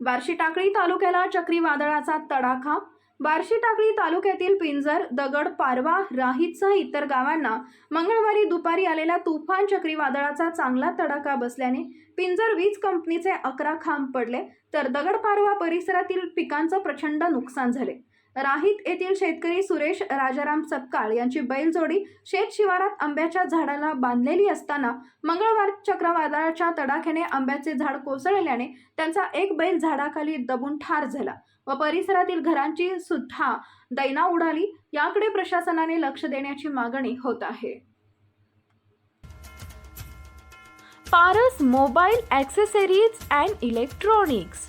बार्शी टाकळी तालुक्याला चक्रीवादळाचा तडाखा. बार्शी टाकळी तालुक्यातील पिंजर दगड पारवा राहीतसह इतर गावांना मंगळवारी दुपारी आलेल्या तुफान चक्रीवादळाचा चांगला तडाखा बसल्याने पिंजर वीज कंपनीचे अकरा खांब पडले. तर दगड पारवा परिसरातील पिकांचं प्रचंड नुकसान झाले. राहीत येथील शेतकरी सुरेश राजाराम सपकाळ यांची बैलजोडी शेत शिवारात आंब्याच्या झाडाला बांधलेली असताना मंगळवार चक्रवादळाच्या तडाख्याने आंब्याचे झाड कोसळल्याने त्यांचा एक बैल झाडाखाली दबून ठार झाला व परिसरातील घरांची सुद्धा दैना उडाली. याकडे प्रशासनाने लक्ष देण्याची मागणी होत आहे. Paras mobile accessories and electronics